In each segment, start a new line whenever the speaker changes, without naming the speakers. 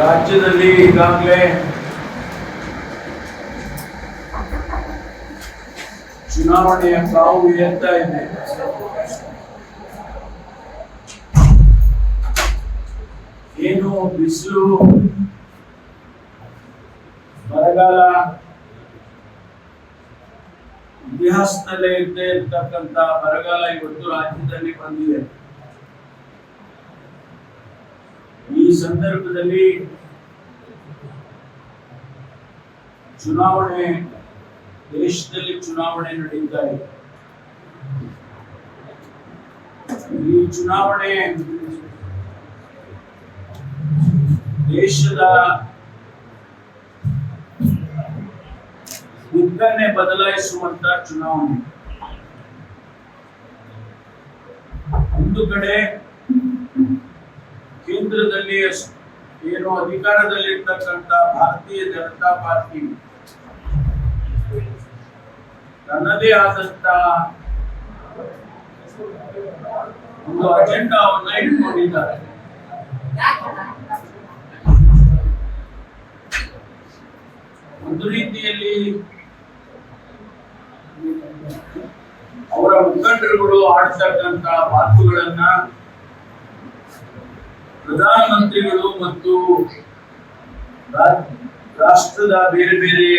ರಾಜ್ಯದಲ್ಲಿ ಈಗಾಗಲೇ ಚುನಾವಣೆಯ ಕಾವು ಎತ್ತಾ ಇದೆ ಏನು ಬಿಸಿಲು, ಬರಗಾಲ, ಇತಿಹಾಸದಲ್ಲೇ ಇದ್ದೇ ಇರ್ತಕ್ಕಂಥ ಬರಗಾಲ ಇವತ್ತು ರಾಜ್ಯದಲ್ಲಿ ಬಂದಿದೆ. ಈ ಸಂದರ್ಭದಲ್ಲಿ ಚುನಾವಣೆ ದೇಶದಲ್ಲಿ ಚುನಾವಣೆ ನಡೀತಾ ಇದೆ. ಈ ಚುನಾವಣೆ ದೇಶದ ಉದ್ದನ್ನೇ ಬದಲಾಯಿಸುವಂತ ಚುನಾವಣೆ. ಒಂದು ಕಡೆ ಕೇಂದ್ರದಲ್ಲಿ ಏನು ಏನು ಅಧಿಕಾರದಲ್ಲಿರ್ತಕ್ಕಂಥ ಭಾರತೀಯ ಜನತಾ ಪಾರ್ಟಿ. ತನ್ನದೇ ಆದಂತ ಒಂದು ಅಜೆಂಡಾವನ್ನ ಇಟ್ಕೊಂಡಿದ್ದಾರೆ. ಒಂದು ರೀತಿಯಲ್ಲಿ ಅವರ ಮುಖಂಡರುಗಳು ಆಡ್ತಕ್ಕಂತ ಮಾತುಗಳನ್ನ ಪ್ರಧಾನಮಂತ್ರಿಗಳು ಮತ್ತು ರಾಷ್ಟ್ರದ ಬೇರೆ ಬೇರೆ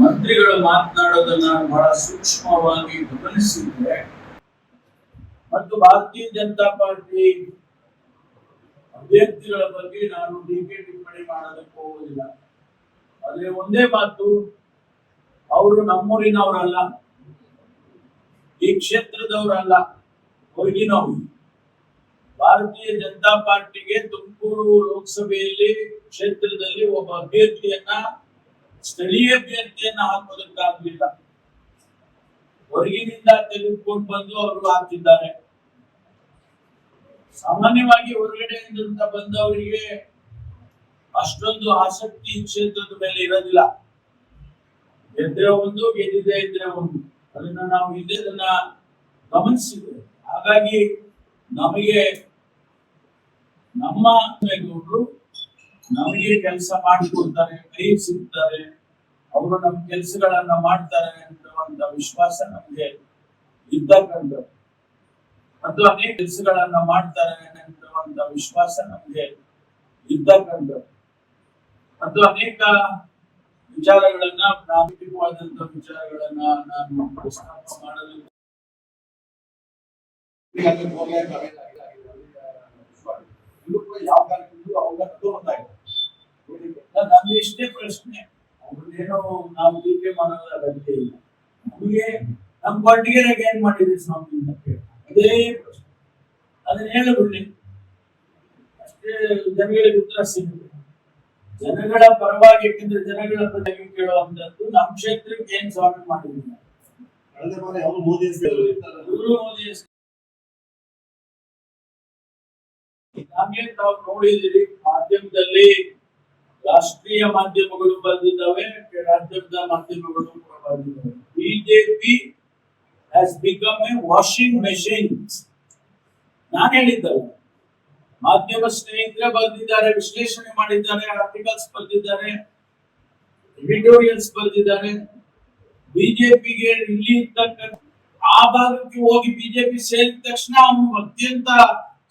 ಮಂತ್ರಿಗಳು ಮಾತನಾಡೋದನ್ನ ಬಹಳ ಸೂಕ್ಷ್ಮವಾಗಿ ಗಮನಿಸಿದ್ರೆ, ಮತ್ತು ಭಾರತೀಯ ಜನತಾ ಪಾರ್ಟಿ ಅಭ್ಯರ್ಥಿಗಳ ಬಗ್ಗೆ ನಾನು ಟೀಕೆ ಟಿಪ್ಪಣಿ ಮಾಡೋದಕ್ಕೆ ಹೋಗೋದಿಲ್ಲ. ಆದ್ರೆ ಒಂದೇ ಮಾತು, ಅವರು ನಮ್ಮೂರಿನವರಲ್ಲ, ಈ ಕ್ಷೇತ್ರದವರಲ್ಲ ಹೊರಗಿನವರು ಭಾರತೀಯ ಜನತಾ ಪಾರ್ಟಿಗೆ ತುಮಕೂರು ಲೋಕಸಭೆಯಲ್ಲಿ ಕ್ಷೇತ್ರದಲ್ಲಿ ಒಬ್ಬ ಅಭ್ಯರ್ಥಿಯನ್ನ, ಸ್ಥಳೀಯ ಅಭ್ಯರ್ಥಿಯನ್ನ ಹಾಕೋದಕ್ಕಾಗಲಿಲ್ಲ ಹೊರಗಿನಿಂದ ತೆಗೆದುಕೊಂಡು ಬಂದು ಅವರು ಹಾಕಿದ್ದಾರೆ. ಸಾಮಾನ್ಯವಾಗಿ ಹೊರಗಡೆಯಿಂದ ಬಂದವರಿಗೆ ಅಷ್ಟೊಂದು ಆಸಕ್ತಿ ಕ್ಷೇತ್ರದ ಮೇಲೆ ಇರೋದಿಲ್ಲ. ಗೆದ್ರೆ ಒಂದು, ಗೆದ್ದಿದೆ ಇದ್ರೆ ಒಂದು. ಅದನ್ನ ನಾವು ಇದನ್ನ ಗಮನಿಸಿದ್ದೇವೆ ಹಾಗಾಗಿ ನಮಗೆ ನಮ್ಮ ಅವರು ನಮಗೆ ಕೆಲಸ ಮಾಡಿಕೊಡ್ತಾರೆ, ಕೈ ಸಿಗ್ತಾರೆ, ಅವರು ನಮ್ಮ ಕೆಲಸಗಳನ್ನ ಮಾಡ್ತಾರೆ ಅನ್ನುವಂತ ವಿಶ್ವಾಸ ನಮಗೆ ಇದ್ದಕ್ಕಂಥ ಮತ್ತು ಅನೇಕ ಕೆಲಸಗಳನ್ನ ಮಾಡ್ತಾರೆ ಅನ್ನುವಂತ ವಿಶ್ವಾಸ ನಮಗೆ ಇದ್ದಕ್ಕಂಥ ಮತ್ತು ಅನೇಕ ವಿಚಾರಗಳನ್ನ ಪ್ರಾಮುಖ್ಯವಾದಂತ ವಿಚಾರಗಳನ್ನ ನಾನು ಪ್ರಸ್ತಾಪ ಮಾಡಲು
ಇದು ಕೂಡ ಯಾವ ಕಾರಣಕ್ಕೂ ಅವಾಗ ಗೊತ್ತಾಗಿದೆ
ನಮ್ಗೆ ಇಷ್ಟೇ ಪ್ರಶ್ನೆ. ಅವ್ರನ್ನೇನೋ ನಾವು ಟೀಕೆ ಮಾಡೋದ್ರ ಅಗತ್ಯ ಇಲ್ಲ. ನಮಗೆ ನಮ್ಮ ಪಾರ್ಟಿಗೆ ಏನ್ ಮಾಡಿದ್ರಿ ಸ್ವಾಮಿ ಅಂತ ಅದೇ ಪ್ರಶ್ನೆ. ಅದನ್ನ ಹೇಳಬಿಡ್ಲಿ. ಅಷ್ಟೇ ಜನಗಳಿಗೆ ಉತ್ತರ ಸಿಗುತ್ತೆ. ಜನಗಳ ಪರವಾಗಿ ಯಾಕಂದ್ರೆ ಜನಗಳ ಪರವಾಗಿ ಕೇಳುವಂತದ್ದು ನಮ್ಮ ಕ್ಷೇತ್ರಕ್ಕೆ ಏನ್ ಸ್ವಾಮಿ ಮಾಡಿದ್ವಿ
ಕಳೆದ ಬಾರಿ ಅವರು ಮೋದಿ
ಇವರು ಮೋದಿ ಈಗಾಗಲೇ ತಾವು ನೋಡಿದಿರಿ ಮಾಧ್ಯಮದಲ್ಲಿ ರಾಷ್ಟ್ರೀಯ ಮಾಧ್ಯಮಗಳು ಬರೆದಿದ್ದಾವೆ ರಾಜ್ಯದ ಮಾಧ್ಯಮಗಳು ಬರೆದಿದ್ದಾವೆ BJP has become a washing machine ನಾನು ಹೇಳಿದ್ದಲ್ಲ, ಮಾಧ್ಯಮ ಸ್ನೇಹಿತರೆ ಬರೆದಿದ್ದಾರೆ ವಿಶ್ಲೇಷಣೆ ಮಾಡಿದ್ದಾರೆ ಆರ್ಟಿಕಲ್ಸ್ ಬರೆದಿದ್ದಾರೆ ಎಡಿಟೋರಿಯಲ್ಸ್ ಬರೆದಿದ್ದಾರೆ. ಬಿಜೆಪಿಗೆ ಇಲ್ಲಿ ಇರ್ತಕ್ಕಂಥ, ಆ ಭಾಗಕ್ಕೆ ಹೋಗಿ ಬಿಜೆಪಿ ಸೇರಿದ ತಕ್ಷಣ ಅವನು ಅತ್ಯಂತ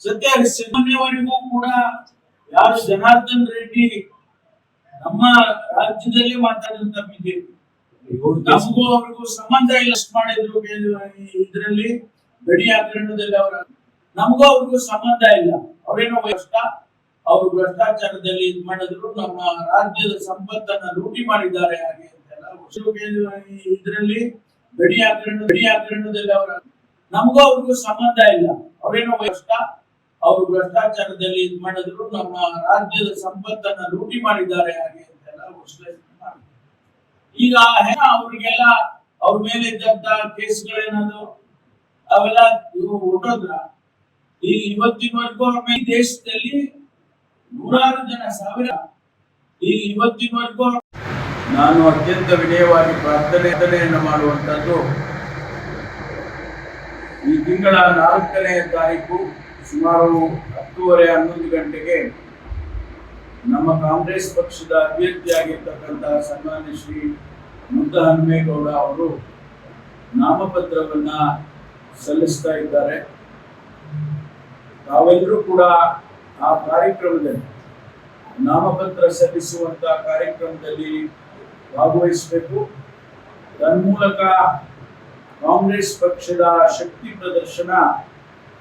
ಸತ್ಯ ಸಾಮಾನ್ಯವರೆಗೂ ಕೂಡ ಯಾರು ಜನಾರ್ದನ್ ರೆಡ್ಡಿ ನಮ್ಮ ರಾಜ್ಯದಲ್ಲಿ ಮಾತಾಡಿದಂತ ಬಿಜೆಪಿ ನಮಗೂ ಅವ್ರಿಗೂ ಸಂಬಂಧ ಇಲ್ಲ ಮಾಡಿದ್ರು ಇದರಲ್ಲಿ ಗಡಿ ಹಗರಣದಲ್ಲಿ ಅವರ ನಮಗೂ ಅವ್ರಿಗೂ ಸಂಬಂಧ ಇಲ್ಲ. ಅವರೇನೋ ಭ್ರಷ್ಟ, ಅವರು ಭ್ರಷ್ಟಾಚಾರದಲ್ಲಿ ಇದ್ ಮಾಡಿದ್ರು, ನಮ್ಮ ರಾಜ್ಯದ ಸಂಪತ್ತನ್ನ ಲೂಟಿ ಮಾಡಿದ್ದಾರೆ ಹಾಗೆ ಅಂತೆಲ್ಲ ಇದರಲ್ಲಿ ಗಡಿ ಹಗರಣ ಗಡಿ ಹಗರಣದಲ್ಲಿ ಅವರ ನಮಗೂ ಅವ್ರಿಗೂ ಸಂಬಂಧ ಇಲ್ಲ. ಅವರೇನೋ ಭ್ರಷ್ಟ ಅವರು ಭ್ರಷ್ಟಾಚಾರದಲ್ಲಿ ಇದು ಮಾಡಿದ್ರು, ನಮ್ಮ ರಾಜ್ಯದ ಸಂಪತ್ತನ್ನ ಲೂಟಿ ಮಾಡಿದ್ದಾರೆ ಹಾಗೆ ಅಂತೆಲ್ಲ ವಿಶ್ಲೇಷಣೆ ಮಾಡಿದ್ರು. ಈಗ ಅವ್ರಿಗೆಲ್ಲ ಅವ್ರ ಮೇಲೆ ಇದ್ದಂತ ಕೇಸ್ಗಳೇನದು ಅವೆಲ್ಲ ಹೊಟ್ಟೋದ್ರ ಈ ಇವತ್ತಿನವರೆಗೂ ಮೇಲೆ ದೇಶದಲ್ಲಿ ನೂರಾರು ಜನ, ಸಾವಿರ ಈ ಇವತ್ತಿನವರೆಗೂ ನಾನು ಅತ್ಯಂತ ವಿನಯವಾಗಿ ಪ್ರಾರ್ಥನೆಯನ್ನು ಮಾಡುವಂತದ್ದು ಈ ತಿಂಗಳ ನಾಲ್ಕನೇ ತಾರೀಕು ಸುಮಾರು ಹತ್ತೂವರೆ, ಹನ್ನೊಂದು ಗಂಟೆಗೆ ನಮ್ಮ ಕಾಂಗ್ರೆಸ್ ಪಕ್ಷದ ಅಭ್ಯರ್ಥಿಯಾಗಿರ್ತಕ್ಕಂತಹ ಸನ್ಮಾನ್ಯ ಶ್ರೀ ಮುದ್ದಹನುಮೇಗೌಡ ಅವರು ನಾಮಪತ್ರವನ್ನ ಸಲ್ಲಿಸ್ತಾ ಇದ್ದಾರೆ. ತಾವೆಲ್ಲರೂ ಕೂಡ ಆ ಕಾರ್ಯಕ್ರಮದಲ್ಲಿ ನಾಮಪತ್ರ ಸಲ್ಲಿಸುವಂತಹ ಕಾರ್ಯಕ್ರಮದಲ್ಲಿ ಭಾಗವಹಿಸಬೇಕು. ತನ್ಮೂಲಕ ಕಾಂಗ್ರೆಸ್ ಪಕ್ಷದ ಶಕ್ತಿ ಪ್ರದರ್ಶನ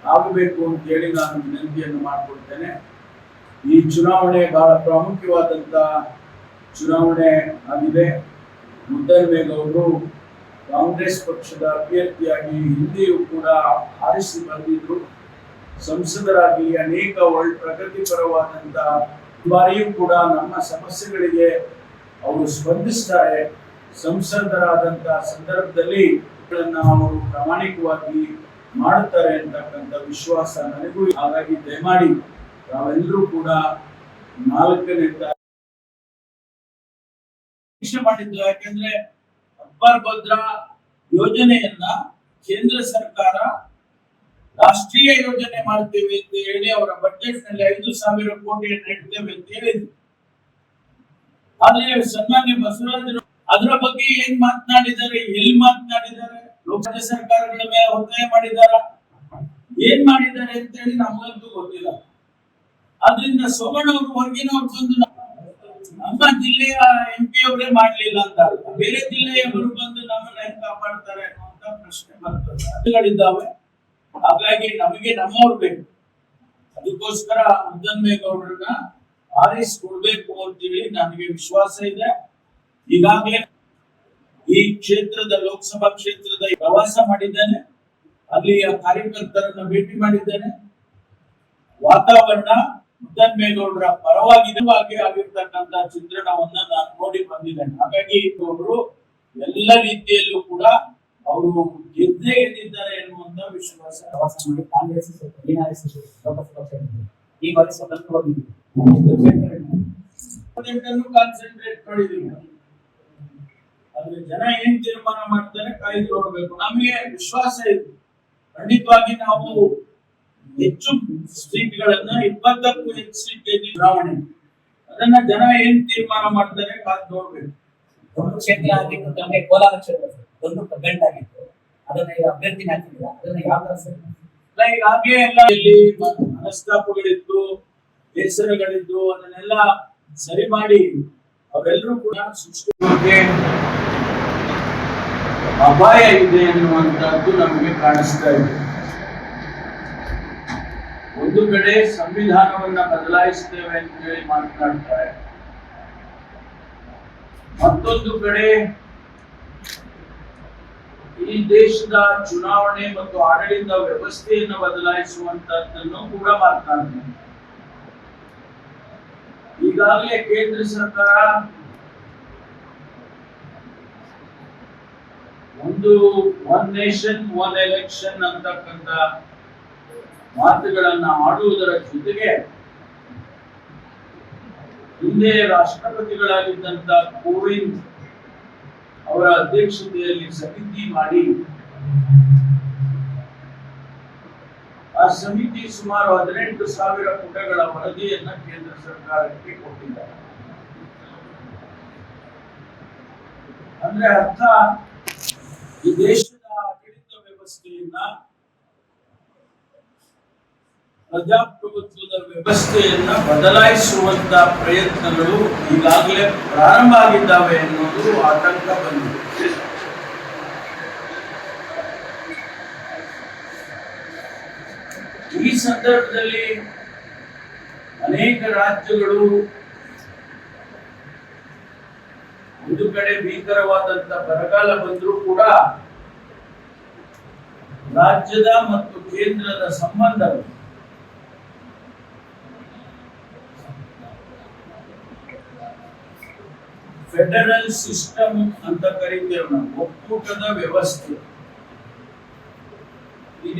ಆಗಬೇಕು ಅಂತ ಹೇಳಿ ನಾನು ವಿನಂತಿಯನ್ನು ಮಾಡಿಕೊಡ್ತೇನೆ ಈ ಚುನಾವಣೆ ಬಹಳ ಪ್ರಾಮುಖ್ಯವಾದಂತ ಚುನಾವಣೆ ಆಗಿದೆ. ಮುದ್ದೈಮೇಗೌಡರು ಕಾಂಗ್ರೆಸ್ ಪಕ್ಷದ ಅಭ್ಯರ್ಥಿಯಾಗಿ ಹಿಂದೆಯೂ ಕೂಡ ಆರಿಸಿ ಬಂದಿದ್ರು. ಸಂಸದರಾಗಿ ಅನೇಕ ಒಳ್ ಪ್ರಗತಿಪರವಾದಂತ ಬಾರಿಯೂ ಕೂಡ ನಮ್ಮ ಸಮಸ್ಯೆಗಳಿಗೆ ಅವರು ಸ್ಪಂದಿಸ್ತಾರೆ. ಸಂಸದರಾದಂತ ಸಂದರ್ಭದಲ್ಲಿ ಅವರು ಪ್ರಾಮಾಣಿಕವಾಗಿ ಮಾಡುತ್ತಾರೆ ಅಂತಕ್ಕಂಥ ವಿಶ್ವಾಸ ನನಗೂ ಹಾಗಾಗಿ ದಯಮಾಡಿ ನಾವೆಲ್ಲರೂ ಕೂಡ ನಾಲ್ಕನೇ ಇಷ್ಟ ಮಾಡಿದ್ದು ಯಾಕೆಂದ್ರೆ ಅಕ್ಬರ್ ಭದ್ರಾ ಯೋಜನೆಯನ್ನ ಕೇಂದ್ರ ಸರ್ಕಾರ ರಾಷ್ಟ್ರೀಯ ಯೋಜನೆ ಮಾಡ್ತೇವೆ ಅಂತ ಹೇಳಿ ಅವರ ಬಜೆಟ್ನಲ್ಲಿ ಐದು ಸಾವಿರ ಕೋಟಿಯನ್ನು ಇಡ್ತೇವೆ ಅಂತ ಹೇಳಿದ್ರು. ಆದ್ರೆ ಸನ್ಮಾನ್ಯ ಬಸವರಾಜರು ಅದರ ಬಗ್ಗೆ ಏನ್ ಮಾತನಾಡಿದ್ದಾರೆ, ಎಲ್ಲಿ ಮಾತನಾಡಿದ್ದಾರೆ? ಲೋಕಸಭೆ ಸರ್ಕಾರಗಳ ಮೇಲೆ ಒತ್ತಾಯ ಮಾಡಿದಾರ ಏನ್ ಮಾಡಿದ್ದಾರೆ ಅಂತ ಹೇಳಿ ನಮಗಂತೂ ಗೊತ್ತಿಲ್ಲ. ಅದರಿಂದ ಸೋಮಣ್ಣ ಅವರು ಹೊರಗಿನ ಒಂದು ನಮ್ಮ- ಜಿಲ್ಲೆಯ ಎಂ ಪಿ ಅವರೇ ಮಾಡ್ಲಿಲ್ಲ ಅಂತ. ಬೇರೆ ಜಿಲ್ಲೆಯವರು ಬಂದು ನಮ್ಮನ್ನ ಹೆಂಗ್ ಕಾಪಾಡ್ತಾರೆ ಅನ್ನುವಂತ ಪ್ರಶ್ನೆ ಬರ್ತದೆ. ಹಾಗಾಗಿ ನಮಗೆ ನಮ್ಮವ್ರು ಬೇಕು. ಅದಕ್ಕೋಸ್ಕರ ಮುದ್ದನ್ಮೇಗೌಡರನ್ನ ಆರಿಸ್ಕೊಡ್ಬೇಕು ಅಂತೇಳಿ ನನಗೆ ವಿಶ್ವಾಸ ಇದೆ. ಈಗಾಗಲೇ ಈ ಕ್ಷೇತ್ರದ ಲೋಕಸಭಾ ಕ್ಷೇತ್ರದ ಪ್ರವಾಸ ಮಾಡಿದ್ದೇನೆ. ಅಲ್ಲಿಯ ಕಾರ್ಯಕರ್ತರನ್ನ ಭೇಟಿ ಮಾಡಿದ್ದೇನೆ. ವಾತಾವರಣ ಮುದ್ದನ್ಮೇಗೌಡರ ಪರವಾಗಿ ಆಗಿರ್ತಕ್ಕಂತ ಚಿತ್ರಣವನ್ನ ನಾನು ನೋಡಿ ಬಂದಿದ್ದೇನೆ. ಹಾಗಾಗಿ ಅವರು ಎಲ್ಲ ರೀತಿಯಲ್ಲೂ ಕೂಡ ಅವರು ಗೆದ್ದೇ ಗೆದ್ದಿದ್ದಾರೆ ಎನ್ನುವಂತ ವಿಶ್ವಾಸ
ಪ್ರವಾಸ ಮಾಡಿ ಕಾಂಗ್ರೆಸ್ ಲೋಕಸಭಾ ಈ ಬಾರಿ
ಕಾನ್ಸಂಟ್ರೇಟ್ ಮಾಡಿದೀವಿ ಆದ್ರೆ ಜನ ಏನ್ ತೀರ್ಮಾನ ಮಾಡ್ತಾರೆ ಕಾಯ್ದು ನೋಡ್ಬೇಕು. ನಮಗೆ ವಿಶ್ವಾಸ ಇದೆ. ಖಂಡಿತವಾಗಿ ನಾವು ಹೆಚ್ಚು ಸೀಟ್ಗಳನ್ನ ಇಪ್ಪತ್ತಕ್ಕೂ ಹೆಚ್ಚು ಸೀಟ್ ಚುನಾವಣೆ ಅದನ್ನ ಜನ ಏನ್ ತೀರ್ಮಾನ ಮಾಡ್ತಾರೆ ಕಾದ್ ನೋಡ್ಬೇಕು.
ಒಂದು ಕ್ಷೇತ್ರ ಆಗಿತ್ತು ನಮಗೆ ಕೋಲಾರ ಕ್ಷೇತ್ರ ಒಂದು ಒಂದು ಗಂಟಾಗಿತ್ತು ಅದನ್ನ ಈಗ ಅಭ್ಯರ್ಥಿ ಹಾಕಿಲ್ಲ ಅದನ್ನ ಯಾವ ತರ ಸರ್?
ಅಲ್ಲ, ಈಗಾಗ್ಲೇ ಎಲ್ಲ ಇಲ್ಲಿ ಮನಸ್ತಾಪಗಳಿದ್ದು ಬೇಸರಗಳಿದ್ದು ಅದನ್ನೆಲ್ಲ ಸರಿ ಮಾಡಿ ಅವರೆಲ್ಲರೂ ಕೂಡ ಸೃಷ್ಟಿ ಬಗ್ಗೆ ಅಪಾಯ ಇದೆ ಅನ್ನುವಂತದ್ದು ನಮಗೆ ಕಾಣಿಸ್ತಾ ಇದೆ. ಒಂದು ಕಡೆ ಸಂವಿಧಾನವನ್ನ ಬದಲಾಯಿಸುತ್ತೇವೆ ಅಂತ ಹೇಳಿ ಮಾತನಾಡ್ತಾರೆ. ಮತ್ತೊಂದು ಕಡೆ ಈ ದೇಶದ ಚುನಾವಣೆ ಮತ್ತು ಆಡಳಿತ ವ್ಯವಸ್ಥೆಯನ್ನು ಬದಲಾಯಿಸುವಂತದ್ದನ್ನು ಕೂಡ ಮಾತನಾಡ್ತಾರೆ. ಈಗಾಗಲೇ ಕೇಂದ್ರ ಸರ್ಕಾರ ಒಂದು ಒನ್ ನೇಷನ್ ಒನ್ ಎಲೆಕ್ಷನ್ ಅಂತಕ್ಕಂಥ ಮಾತುಗಳನ್ನ ಆಡುವುದರ ಜೊತೆಗೆ ಹಿಂದೆ ರಾಷ್ಟ್ರಪತಿಗಳಾಗಿದ್ದಂತ ಕೋವಿಂದ್ ಅವರ ಅಧ್ಯಕ್ಷತೆಯಲ್ಲಿ ಸಮಿತಿ ಮಾಡಿ, ಆ ಸಮಿತಿ ಸುಮಾರು ಹದಿನೆಂಟು ಸಾವಿರ ಪುಟಗಳ ವರದಿಯನ್ನ ಕೇಂದ್ರ ಸರ್ಕಾರಕ್ಕೆ ಕೊಟ್ಟಿದ್ದಾರೆ. ಅಂದ್ರೆ ಅರ್ಥ ಈ ದೇಶದ ಆಡಳಿತ ವ್ಯವಸ್ಥೆಯನ್ನ ಪ್ರಜಾಪ್ರಭುತ್ವದ ವ್ಯವಸ್ಥೆಯನ್ನ ಬದಲಾಯಿಸುವಂತ ಪ್ರಯತ್ನಗಳು ಈಗಾಗಲೇ ಪ್ರಾರಂಭ ಆಗಿದ್ದಾವೆ ಎನ್ನುವುದು ಆತಂಕ ಬಂದಿದೆ. ಈ ಸಂದರ್ಭದಲ್ಲಿ ಅನೇಕ ರಾಜ್ಯಗಳು ಒಂದು ಕಡೆ ಭೀಕರವಾದಂತ ಬರಗಾಲ ಬಂದರೂ ಕೂಡ ರಾಜ್ಯದ ಮತ್ತು ಕೇಂದ್ರದ ಸಂಬಂಧಗಳು ಫೆಡರಲ್ ಸಿಸ್ಟಮ್ ಅಂತ ಕರೀತೇವೆ ನಾವು, ಒಕ್ಕೂಟದ ವ್ಯವಸ್ಥೆ. ಈ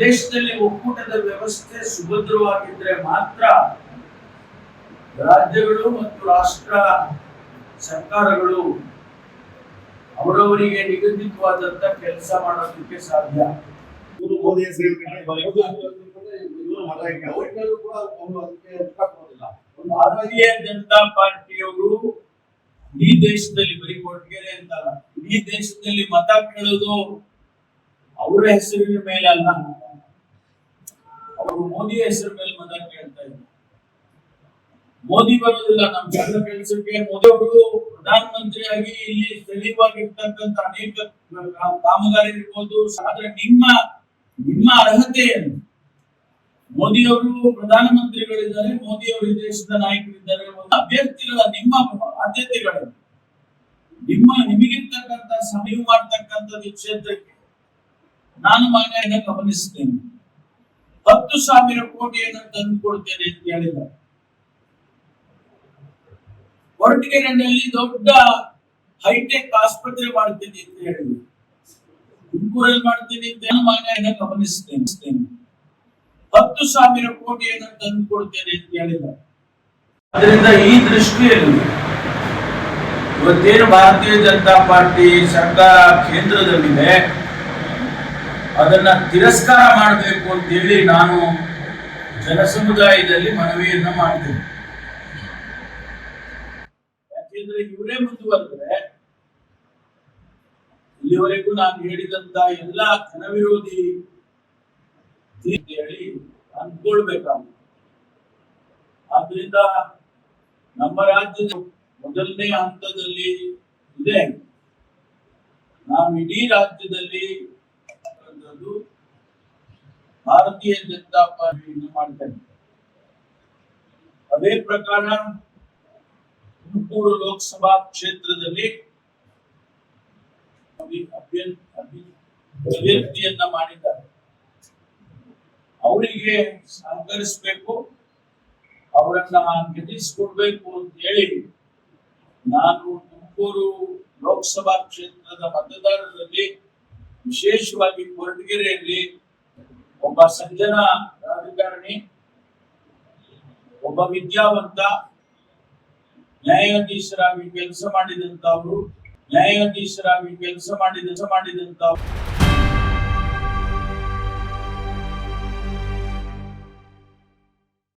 ಒಕ್ಕೂಟದ ವ್ಯವಸ್ಥೆ ಸುಭದ್ರವಾಗಿದ್ರೆ ಮಾತ್ರ ರಾಜ್ಯಗಳು ಮತ್ತು ರಾಷ್ಟ್ರ ಸರ್ಕಾರಗಳು ಅವರವರಿಗೆ ನಿಗದಿತವಾದಂತ ಕೆಲಸ ಮಾಡೋದಕ್ಕೆ ಸಾಧ್ಯ.
ಇವರು ಮೋದಿ.
ಭಾರತೀಯ ಜನತಾ ಪಾರ್ಟಿಯವರು ಈ ದೇಶದಲ್ಲಿ ಬರೀ ಕೊಟ್ಟಿಗೆರೆ ಅಂತಲ್ಲ ಈ ದೇಶದಲ್ಲಿ ಮತ ಕೇಳೋದು ಅವರ ಹೆಸರಿನ ಮೇಲೆ ಅಲ್ಲ. ಅವರು ಮೋದಿ ಹೆಸರು ಮೇಲೆ ಮತ ಕೇಳ್ತಾ ಇದ್ದಾರೆ. ಮೋದಿ ಬರೋದಿಲ್ಲ ನಮ್ಮ ಜನರ ಕೆಲಸಕ್ಕೆ. ಮೋದಿ ಅವರು ಆಗಿ ಇಲ್ಲಿ ಸ್ಥಳೀಯವಾಗಿರ್ತಕ್ಕಂತ ಅನೇಕ ಕಾಮಗಾರಿ ಇರ್ಬೋದು ಆದ್ರೆ ನಿಮ್ಮ ನಿಮ್ಮ ಅರ್ಹತೆ ಏನು? ಮೋದಿ ಅವರು ಪ್ರಧಾನಮಂತ್ರಿಗಳಿದ್ದಾರೆ, ಮೋದಿ ಅವರು ದೇಶದ ನಾಯಕರಿದ್ದಾರೆ ಅಭ್ಯರ್ಥಿಗಳ ನಿಮ್ಮ ಆದ್ಯತೆಗಳು. ನಿಮ್ಮ ನಿಮಗಿರ್ತಕ್ಕಂತ ಸಮಯ ಮಾಡ್ತಕ್ಕಂಥದ್ದು ಕ್ಷೇತ್ರಕ್ಕೆ. ನಾನು ಮಾನ್ಯ ಗಮನಿಸ್ತೇನೆ. ಹತ್ತು ಸಾವಿರ ಕೋಟಿಯನ್ನು ತಂದು ಕೊಡ್ತೇನೆ ಅಂತ ಹೇಳಿದ್ದಾರೆ. ಕೊರಟಗೆರೆಯಲ್ಲಿ ದೊಡ್ಡ ಹೈಟೆಕ್ ಆಸ್ಪತ್ರೆ ಮಾಡ್ತೀನಿ ಅಂತ ಹೇಳಿದ್ರು ತುಮಕೂರಲ್ಲಿ ಮಾಡ್ತೀನಿ ಅಂತ ನಾನು ಮಾನ್ಯ ಗಮನಿಸ್ತೇನೆ ಹತ್ತು ಸಾವಿರ ಕೋಟಿಯನ್ನು ತಂದು ಕೊಡ್ತೇನೆ ಅಂತ ಹೇಳಿದ. ಅದರಿಂದ ಈ ದೃಷ್ಟಿಯಲ್ಲಿ ಇವತ್ತೇನು ಭಾರತೀಯ ಜನತಾ ಪಾರ್ಟಿ ಸರ್ಕಾರ ಕೇಂದ್ರದಲ್ಲಿದೆ, ಅದನ್ನ ತಿರಸ್ಕಾರ ಮಾಡಬೇಕು ಅಂತ ಹೇಳಿ ನಾನು ಜನಸಮುದಾಯದಲ್ಲಿ ಮನವಿಯನ್ನ ಮಾಡ್ತೇನೆ. ಯಾಕೆಂದ್ರೆ ಇವರೇ ಮುಂದುವರೆದ್ರೆ ಇಲ್ಲಿವರೆಗೂ ನಾನು ಹೇಳಿದಂತ ಎಲ್ಲಾ ಘನವಿರೋಧಿ ಹೇಳಿ ಅಂದ್ಕೊಳ್ಬೇಕಾಗುತ್ತೆ ಆದ್ರಿಂದ ನಮ್ಮ ರಾಜ್ಯದ ಮೊದಲನೇ ಹಂತದಲ್ಲಿ ಇದೆ. ನಾವು ಇಡೀ ರಾಜ್ಯದಲ್ಲಿ ಭಾರತೀಯ ಜನತಾ ಪಾರ್ಟಿಯನ್ನು ಮಾಡ್ತೇನೆ ಅದೇ ಪ್ರಕಾರ ತುಮಕೂರು ಲೋಕಸಭಾ ಕ್ಷೇತ್ರದಲ್ಲಿ ಅಭ್ಯರ್ಥಿಯನ್ನ ಮಾಡಿದ್ದಾರೆ. ಅವರಿಗೆ ಸಹಕರಿಸಬೇಕು, ಅವರನ್ನ ಗೆಲ್ಲಿಸಿಕೊಡ್ಬೇಕು ಅಂತ ಹೇಳಿ ನಾನು ತುಮಕೂರು ಲೋಕಸಭಾ ಕ್ಷೇತ್ರದ ಮತದಾರರಲ್ಲಿ, ವಿಶೇಷವಾಗಿ ಕೊರಟಗೆರೆಯಲ್ಲಿ ಒಬ್ಬ ಸಜ್ಜನ ರಾಜಕಾರಣಿ, ಒಬ್ಬ ವಿದ್ಯಾವಂತ ನ್ಯಾಯಾಧೀಶರಾಗಿ ಕೆಲಸ ಮಾಡಿದಂತವರು ನ್ಯಾಯಾಧೀಶರಾಗಿ ಕೆಲಸ ಮಾಡಿದ ಮಾಡಿದಂತವರು